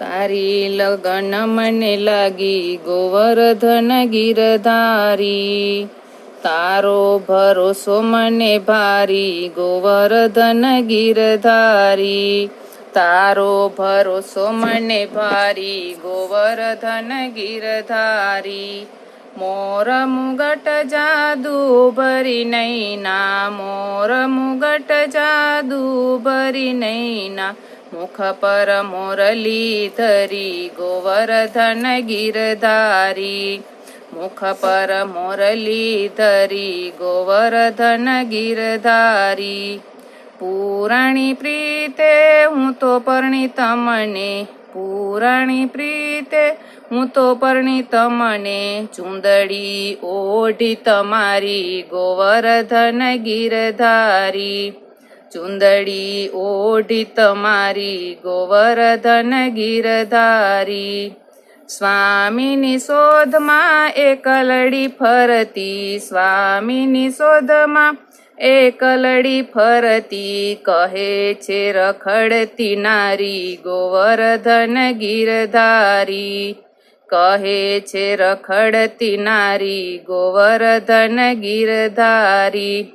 તારી લગન મને લાગી ગોવર્ધન ગીરધારી. તારો ભરોસો મને ભારી ગોવર્ધન ગીરધારી. તારો ભરોસો મને ભારી ગોવર્ધન ગીરધારી. મોર મુગટ જાદુ ભરી નૈના, મોર મુગટ જાદુ ભરી નૈના. મુખ પર મોરલી ધરી ગોવર્ધન ગીરધારી મુખ પર મોરલી ધરી ગોવર્ધન ગીરધારી પૂરણી પ્રીતે હું તો પરણી તમને પૂરણી પ્રીતે હું તો પરણી તમને ચુંદડી ઓઢી તમારી ગોવર્ધન ગીરધારી ચુંદડી ઓઢી તમારી, ગોવર્ધન ગીરધારી. સ્વામીની શોધમાં એકલડી ફરતી, સ્વામીની શોધમાં એકલડી ફરતી. કહે છે, રખડતી નારી, ગોવર્ધન ગીરધારી. કહે છે, રખડતી નારી, ગોવર્ધન ગીરધારી.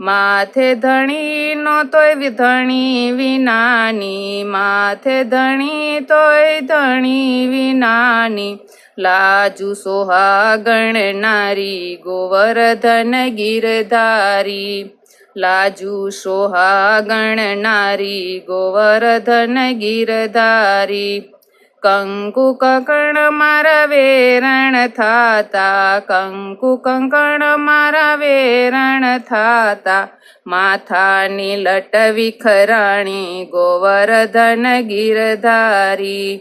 માથે ધણીનો તોય વિધણી વિનાની, માથે ધણી તોય ધણી વિનાની. લાજુ સોહાગણ નારી, ગોવર્ધન ગીરધારી. લાજુ સોહાગણ નારી, ગોવર્ધન ગીરધારી. કંકુ કંકણ મારા વેરણ થાતા. કંકુ કંકણ મારા વેરણ થાતા. માથાની લટ વિખરાણી ગોવર્ધન ગીરધારી.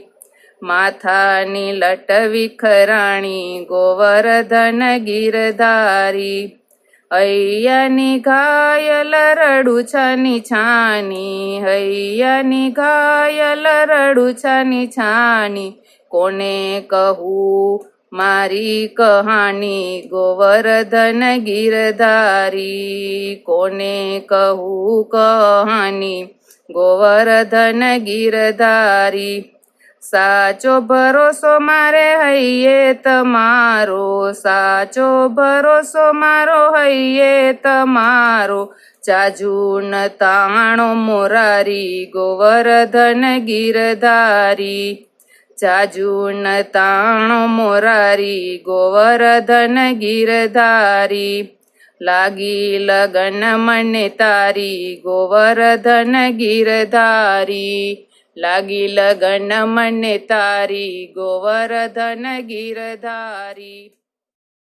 માથાની લટ વિખરાણી ગોવર્ધન ગીરધારી. હૈયાની ઘાયલ રડું છની છાની હૈયાની ઘાયલ રડું છની છાની. કોને કહું મારી કહાની? ગોવર્ધન ગીરધારી. કોને કહું કહાની? ગોવર્ધન ગીરધારી. સાચો ભરોસો મારે હૈયે તમારો, સાચો ભરોસો મારો હૈયે તમારો. ચાજુન તાણો મોરારી, ગોવર્ધન ગીરધારી. ચાજુન તાણો મોરારી, ગોવર્ધન ગીરધારી. લાગી લગન મને તારી, ગોવર્ધન ગીરધારી. લાગી લગન મને તારી ગોવર્ધન ગીરધારી